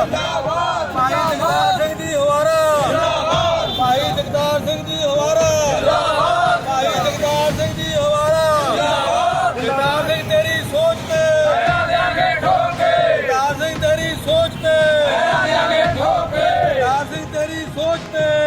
ਭਾਈ ਜਗਤਾਰ ਸਿੰਘ ਦੀ ਹਵਾਰਾ ਭਾਈ ਜਗਤਾਰ ਸਿੰਘ ਦੀ ਹਵਾਰਾ ਭਾਈ ਜਗਤਾਰ ਸਿੰਘ ਦੀ ਹਵਾਰਾ ਜਗਤਾਰ ਸਿੰਘ ਤੇਰੀ ਸੋਚ ਤੇ ਜਗਤਾਰ ਸਿੰਘ ਤੇਰੀ ਸੋਚ ਤੇ ਜਗਤਾਰ ਸਿੰਘ ਤੇਰੀ ਸੋਚ ਤੇ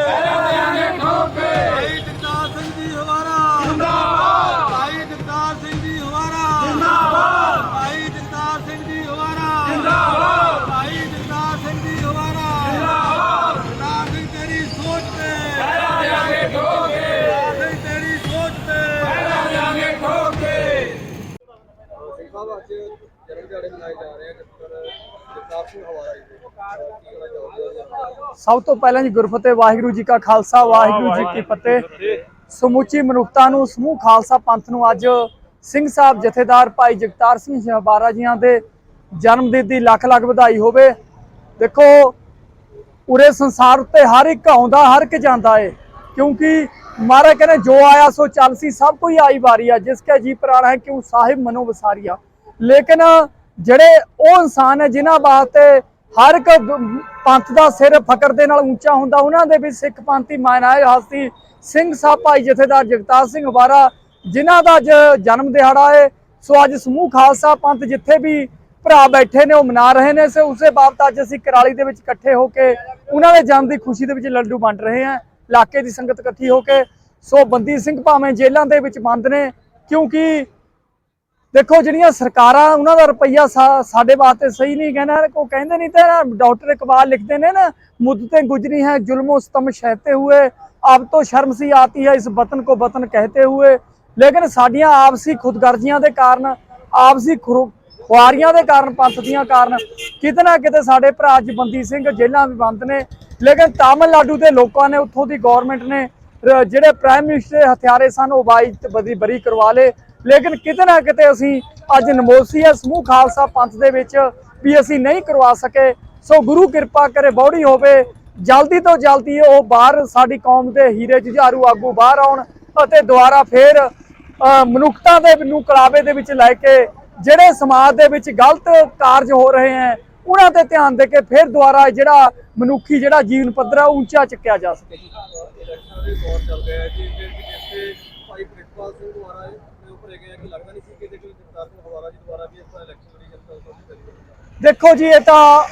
ਸਾਹਿਬ ਅੱਜ ਜਨਮ ਦਿਹਾੜੇ ਮਨਾਏ ਜਾ ਰਹੇ ਆ ਜਗਤਾਰ ਸਿੰਘ ਹਵਾਰਾ ਜੀ ਸਭ ਤੋਂ ਪਹਿਲਾਂ ਜੀ ਗੁਰਫਤਿਹ ਵਾਹਿਗੁਰੂ ਜੀ ਕਾ ਖਾਲਸਾ ਵਾਹਿਗੁਰੂ ਜੀ ਕੀ ਫਤਿਹ। ਸਮੁੱਚੀ ਮਨੁੱਖਤਾ ਨੂੰ ਸਮੂਹ ਖਾਲਸਾ ਪੰਥ ਨੂੰ ਅੱਜ ਸਿੰਘ ਸਾਹਿਬ ਜਥੇਦਾਰ ਭਾਈ ਜਗਤਾਰ ਸਿੰਘ ਸ਼ਹਬਾਰਾ ਜੀਆਂ ਦੇ ਜਨਮ ਦਿਨ ਦੀ ਲੱਖ ਲੱਖ ਵਧਾਈ ਹੋਵੇ। ਦੇਖੋ ਉਰੇ ਸੰਸਾਰ ਉੱਤੇ ਹਰ ਇੱਕ ਆਉਂਦਾ ਹਰ ਇੱਕ ਜਾਂਦਾ ਏ। ਕਿਉਂਕਿ ਮਹਾਰਾਜ ਕਹਿੰਦੇ ਜੋ ਆਇਆ ਸੋ ਚੱਲ ਸੀ ਸਭ ਕੋਈ ਆਈ ਵਾਰੀ ਆ। ਜਿਸ ਕਾ ਜੀ ਪ੍ਰਾਣ ਹੈ ਕਿਉਂ ਸਾਹਿਬ ਮਨੋ ਵਸਾਰੀਆ। ਲੇਕਿਨ ਜਿਹੜੇ ਉਹ ਇਨਸਾਨ ਹੈ, ਜਿਨ੍ਹਾਂ ਵਾਸਤੇ ਹਰ ਇੱਕ ਪੰਥ ਦਾ ਸਿਰ ਫਕਰ ਦੇ ਨਾਲ ਉੱਚਾ ਹੁੰਦਾ, ਉਹਨਾਂ ਦੇ ਵਿੱਚ ਸਿੱਖ ਪੰਥੀ ਮਾਇਨਾਏ ਹਸਤੀ ਸਿੰਘ ਸਾਹਿਬ ਭਾਈ ਜਥੇਦਾਰ ਜਗਤਾਰ ਸਿੰਘ ਹਵਾਰਾ ਜਿਨ੍ਹਾਂ ਦਾ ਅੱਜ ਜਨਮ ਦਿਹਾੜਾ ਹੈ। ਸੋ ਅੱਜ ਸਮੂਹ ਖਾਲਸਾ ਪੰਥ ਜਿੱਥੇ ਵੀ ਭਰਾ ਬੈਠੇ ਨੇ, ਉਹ ਮਨਾ ਰਹੇ ਨੇ, ਸੋ ਉਸੇ ਬਾਬਤ ਅੱਜ ਅਸੀਂ ਕਰਾਲੀ ਦੇ ਵਿੱਚ ਇਕੱਠੇ ਹੋ ਕੇ ਉਹਨਾਂ ਦੇ ਜਨਮ ਦੀ ਖੁਸ਼ੀ ਦੇ ਵਿੱਚ ਲੱਡੂ ਵੰਡ ਰਹੇ ਹਾਂ, ਇਲਾਕੇ ਦੀ ਸੰਗਤ ਇਕੱਠੀ ਹੋ ਕੇ। ਸੋ ਬੰਦੀ ਸਿੰਘ ਭਾਵੇਂ ਜੇਲ੍ਹਾਂ ਦੇ ਵਿੱਚ ਬੰਦ ਨੇ, ਕਿਉਂਕਿ ਦੇਖੋ, ਜਿਹੜੀਆਂ ਸਰਕਾਰਾਂ ਉਹਨਾਂ ਦਾ ਰੁਪਈਆ ਸਾਡੇ ਵਾਸਤੇ ਸਹੀ ਨਹੀਂ ਕਹਿੰਦਾ ਕੋ ਕਹਿੰਦੇ ਨਹੀਂ ਤੇ ਡਾਕਟਰ ਇਕਬਾਲ ਲਿਖਦੇ ਨੇ ਨਾ ਮੁੱਦਤੇ ਗੁਜਰੀ ਹੈ, ਜ਼ੁਲਮੋ ਸਤਮ ਸਹਤੇ ਹੋਏ, ਆਪ ਤੋਂ ਸ਼ਰਮ ਸੀ ਆਤੀ ਹੈ, ਇਸ ਵਤਨ ਕੋ ਵਤਨ ਕਹਤੇ ਹੋਏ। ਲੇਕਿਨ ਸਾਡੀਆਂ ਆਪਸੀ ਖੁਦਗਰਜ਼ੀਆਂ ਦੇ ਕਾਰਨ, ਆਪਸੀ ਖੁਆਰੀਆਂ ਦੇ ਕਾਰਨ ਪੰਥ ਦੀਆਂ ਕਾਰਨ, ਕਿਤੇ ਨਾ ਕਿਤੇ ਸਾਡੇ ਭਰਾ ਜਬੰਦੀ ਸਿੰਘ ਜੇਲ੍ਹਾਂ ਵੀ ਬੰਦ ਨੇ। ਲੇਕਿਨ ਤਾਮਿਲਨਾਡੂ ਦੇ ਲੋਕਾਂ ਨੇ, ਉੱਥੋਂ ਦੀ ਗਵਰਨਮੈਂਟ ਨੇ ਜਿਹੜੇ ਪ੍ਰਾਈਮ ਮਿਨਿਸਟਰ ਹਥਿਆਰੇ ਸਨ, ਉਹ ਬਾਈ ਬਰੀ ਕਰਵਾ ਲੇ ਲੇਕਿਨ ਕਿਤੇ ਨਾ ਕਿਤੇ ਅਸੀਂ ਅੱਜ ਨਮੋਸੀ ਹੈ ਸਮੂਹ ਖਾਲਸਾ ਪੰਥ ਦੇ ਵਿੱਚ ਵੀ ਅਸੀਂ ਨਹੀਂ ਕਰਵਾ ਸਕੇ। ਸੋ ਗੁਰੂ ਕਿਰਪਾ ਕਰੇ ਬੌੜੀ ਹੋਵੇ। ਜਲਦੀ ਤੋਂ ਜਲਦੀ ਉਹ ਬਾਹਰ ਸਾਡੀ ਕੌਮ ਦੇ ਹੀਰੇ ਜੁਝਾਰੂ ਆਗੂ ਬਾਹਰ ਆਉਣ ਅਤੇ ਦੁਬਾਰਾ ਫੇਰ ਮਨੁੱਖਤਾ ਦੇ ਨੂੰ ਕਲਾਵੇ ਦੇ ਵਿੱਚ ਲੈ ਕੇ ਜਿਹੜੇ ਸਮਾਜ ਦੇ ਵਿੱਚ ਗਲਤ ਕਾਰਜ ਹੋ ਰਹੇ ਹੈ, ਉਹਨਾਂ ਤੇ ਧਿਆਨ ਦੇ ਕੇ ਫਿਰ ਦੁਬਾਰਾ ਜਿਹੜਾ ਮਨੁੱਖੀ ਜਿਹੜਾ ਜੀਵਨ ਪੱਧਰ ਹੈ ਉਹ ਉੱਚਾ ਚੱਕਿਆ ਜਾ ਸਕੇ। ਇਲੈਕਸ਼ਨ ਦੇ ਦੌਰ ਚੱਲ ਰਿਹਾ ਹੈ ਜੀ ਜੇ ਜਿੱਥੇ ਭਾਈ ਪ੍ਰਿਤਪਾਲ ਸਿੰਘ ਦੁਆਰਾ ਇਹ ਉੱਪਰ ਇਹ ਕਿ ਲੱਗਦਾ ਨਹੀਂ ਸੀ ਕਿ ਜੇ ਜਗਤਾਰ ਸਿੰਘ ਹਵਾਰਾ ਜੀ ਦੁਆਰਾ ਵੀ ਇਸ ਤਰ੍ਹਾਂ ਇਲੈਕਸ਼ਨ ਲੜੀ ਜਨਤਾ ਉਸ ਕਰੀ ਦੇਖੋ ਜੀ, ਇਹ ਤਾਂ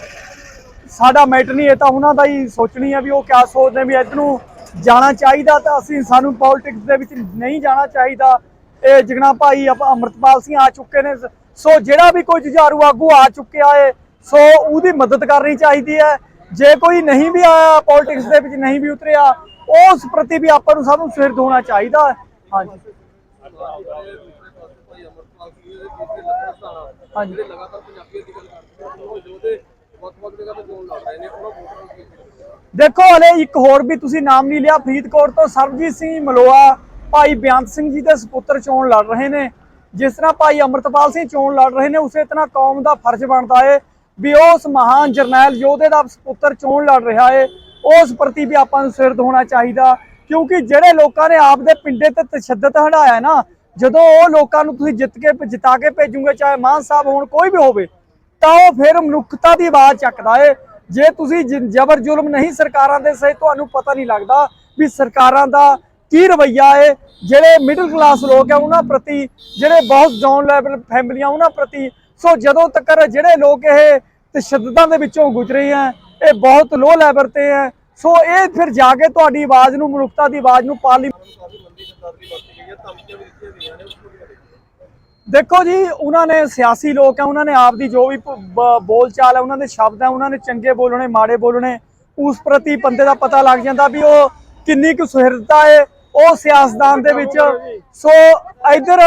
ਸਾਡਾ ਮੈਟਰ ਨਹੀਂ, ਇਹ ਤਾਂ ਉਹਨਾਂ ਦਾ ਹੀ ਸੋਚਣੀ ਹੈ ਵੀ ਉਹ ਕਿਆ ਸੋਚਦੇ ਵੀ ਇੱਧਰ ਨੂੰ ਜਾਣਾ ਚਾਹੀਦਾ ਤਾਂ ਅਸੀਂ ਸਾਨੂੰ ਪੋਲਿਟਿਕਸ ਦੇ ਵਿੱਚ ਨਹੀਂ ਜਾਣਾ ਚਾਹੀਦਾ। ਇਹ ਜਗਣਾ ਭਾਈ ਆਪਾਂ ਅਮਰਤਪਾਲ ਸਿੰਘ ਆ ਚੁੱਕੇ ਨੇ, ਸੋ ਜਿਹੜਾ ਵੀ ਕੋਈ ਜੁਝਾਰੂ ਆਗੂ ਆ ਚੁੱਕਿਆ ਏ, ਸੋ ਉਹਦੀ ਮਦਦ ਕਰਨੀ ਚਾਹੀਦੀ ਹੈ। ਜੇ ਕੋਈ ਨਹੀਂ ਵੀ ਆਇਆ ਪੋਲਿਟਿਕਸ ਦੇ ਵਿੱਚ ਨਹੀਂ ਵੀ ਉਤਰਿਆ, ਉਸ ਪ੍ਰਤੀ ਵੀ ਆਪਾਂ ਨੂੰ ਸਾਨੂੰ ਸਿਰ ਧੋਣਾ ਚਾਹੀਦਾ। ਹਾਂਜੀ। ਹਾਂਜੀ। ਜਿਹੜੇ ਲਗਾਤਾਰ ਪੰਜਾਬੀਅਤ ਦੀ ਗੱਲ ਕਰਦੇ ਹਨ ਉਹ ਯੋਧੇ ਵੱਖ-ਵੱਖ ਜਗ੍ਹਾ ਤੇ ਚੋਣ ਲੜ ਰਹੇ ਨੇ ਉਹਨਾਂ ਵੋਟਰਾਂ ਨੂੰ ਕੀ ਅਪੀਲ ਦੇਖੋ ਹਲੇ ਇੱਕ ਹੋਰ ਵੀ ਤੁਸੀਂ ਨਾਮ ਨਹੀਂ ਲਿਆ ਫਰੀਦਕੋਟ ਤੋਂ ਸਰਬਜੀਤ ਸਿੰਘ ਮਲੋਆ ਭਾਈ ਬਿਆੰਤ ਸਿੰਘ ਜੀ ਦੇ ਸੁਪੁੱਤਰ ਚੋਣ ਲੜ ਰਹੇ ਨੇ। ਜਿਸ ਤਰ੍ਹਾਂ ਭਾਈ ਅਮਰਤਪਾਲ ਸਿੰਘ ਚੋਣ ਲੜ ਰਹੇ ਨੇ ਉਸੇ ਤਰ੍ਹਾਂ ਕੌਮ ਦਾ ਫਰਜ਼ ਬਣਦਾ ਹੈ ਵੀ ਉਸ ਮਹਾਨ ਜਰਨੈਲ ਯੋਧੇ ਦਾ ਸੁਪੁੱਤਰ ਚੋਣ ਲੜ ਰਿਹਾ ਹੈ ਉਸ ਪ੍ਰਤੀ ਵੀ ਆਪਾਂ ਨੂੰ ਸਿਰ ਹੋਣਾ ਚਾਹੀਦਾ। ਕਿਉਂਕਿ ਜਿਹੜੇ ਲੋਕਾਂ ਨੇ ਆਪਦੇ ਪਿੰਡੇ ਤੇ ਤਸ਼ੱਦਦ ਹਟਾਇਆ ਨਾ, ਜਦੋਂ ਉਹ ਲੋਕਾਂ ਨੂੰ ਤੁਸੀਂ ਜਿੱਤ ਕੇ ਜਿਤਾ ਕੇ ਭੇਜੋਗੇ, ਚਾਹੇ ਮਾਨ ਸਾਹਿਬ ਹੋਣ, ਕੋਈ ਵੀ ਹੋਵੇ, ਤਾਂ ਉਹ ਫਿਰ ਮਨੁੱਖਤਾ ਦੀ ਆਵਾਜ਼ ਚੱਕਦਾ ਏ। ਜੇ ਤੁਸੀਂ ਜ਼ਬਰ ਜ਼ੁਲਮ ਨਹੀਂ ਸਰਕਾਰਾਂ ਦੇ ਸਹੀ, ਤੁਹਾਨੂੰ ਪਤਾ ਨਹੀਂ ਲੱਗਦਾ ਵੀ ਸਰਕਾਰਾਂ ਦਾ ਕੀ ਰਵਈਆ ਏ। ਜਿਹੜੇ ਮਿਡਲ ਕਲਾਸ ਲੋਕ ਆ, ਉਹਨਾਂ ਪ੍ਰਤੀ ਜਿਹੜੇ ਬਹੁਤ ਡਾਊਨ ਲੈਵਲ ਫੈਮਲੀਆਂ ਉਹਨਾਂ ਪ੍ਰਤੀ ਸੋ ਜਦੋਂ ਤੱਕ ਜਿਹੜੇ ਲੋਕ ਇਹ ਤਸ਼ੱਦਦਾਂ ਦੇ ਵਿੱਚੋਂ ਗੁਜ਼ਰੇ ਆ, ਇਹ ਬਹੁਤ ਲੋ ਲੈਵਲ ਤੇ ਆ ਸੋ ਇਹ ਫਿਰ ਜਾ ਕੇ ਤੁਹਾਡੀ ਆਵਾਜ਼ ਨੂੰ, ਮਨੁੱਖਤਾ ਦੀ ਆਵਾਜ਼ ਨੂੰ ਪਾਰਲੀ ਦੇਖੋ ਜੀ, ਉਹਨਾਂ ਨੇ ਸਿਆਸੀ ਲੋਕ ਆ, ਉਹਨਾਂ ਨੇ ਆਪ ਦੀ ਜੋ ਵੀ ਬੋਲਚਾਲ ਹੈ ਉਹਨਾਂ ਦੇ ਸ਼ਬਦ ਹੈ ਉਹਨਾਂ ਨੇ ਚੰਗੇ ਬੋਲਣੇ, ਮਾੜੇ ਬੋਲਣੇ, ਉਸ ਪ੍ਰਤੀ ਬੰਦੇ ਦਾ ਪਤਾ ਲੱਗ ਜਾਂਦਾ ਵੀ ਉਹ ਕਿੰਨੀ ਕੁ ਸੁਹਿਰਦਤਾ ਹੈ ਉਹ ਸਿਆਸਤਦਾਨ ਦੇ ਵਿੱਚ। ਸੋ ਇਧਰ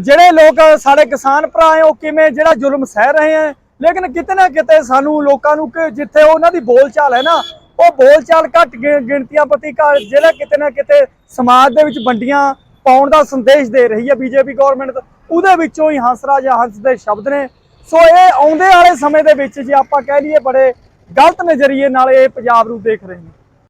ਜਿਹੜੇ ਲੋਕ ਸਾਡੇ ਕਿਸਾਨ ਭਰਾ ਹੈ, ਉਹ ਕਿਵੇਂ ਜਿਹੜਾ ਜ਼ੁਲਮ ਸਹਿ ਰਹੇ ਹੈ ਲੇਕਿਨ ਕਿਤੇ ਨਾ ਕਿਤੇ ਸਾਨੂੰ ਲੋਕਾਂ ਨੂੰ ਕਿ ਜਿੱਥੇ ਉਹਨਾਂ ਦੀ ਬੋਲਚਾਲ ਹੈ ਨਾ, ਉਹ ਬੋਲਚਾਲ ਘੱਟ ਗਿ- ਗਿਣਤੀਆਂ ਪ੍ਰਤੀ ਘ- ਜਿਹੜਾ ਕਿਤੇ ਨਾ ਕਿਤੇ ਸਮਾਜ ਦੇ ਵਿੱਚ ਵੰਡੀਆਂ ਪਾਉਣ ਦਾ ਸੰਦੇਸ਼ ਦੇ ਰਹੀ ਹੈ ਬੀਜੇਪੀ ਗਵਰਨਮੈਂਟ ਉਹਦੇ ਵਿੱਚੋਂ ਹੀ ਹੰਸਰਾਜ ਹੰਸ ਦੇ ਸ਼ਬਦ ਨੇ। ਸੋ ਇਹ ਆਉਂਦੇ ਵਾਲੇ ਸਮੇਂ ਦੇ ਵਿੱਚ ਜੇ ਆਪਾਂ ਕਹਿ ਲਈਏ ਬੜੇ ਗਲਤ ਨਜ਼ਰੀਏ ਨਾਲ ਇਹ ਪੰਜਾਬ ਨੂੰ ਦੇਖ ਰਹੇ ਨੇ।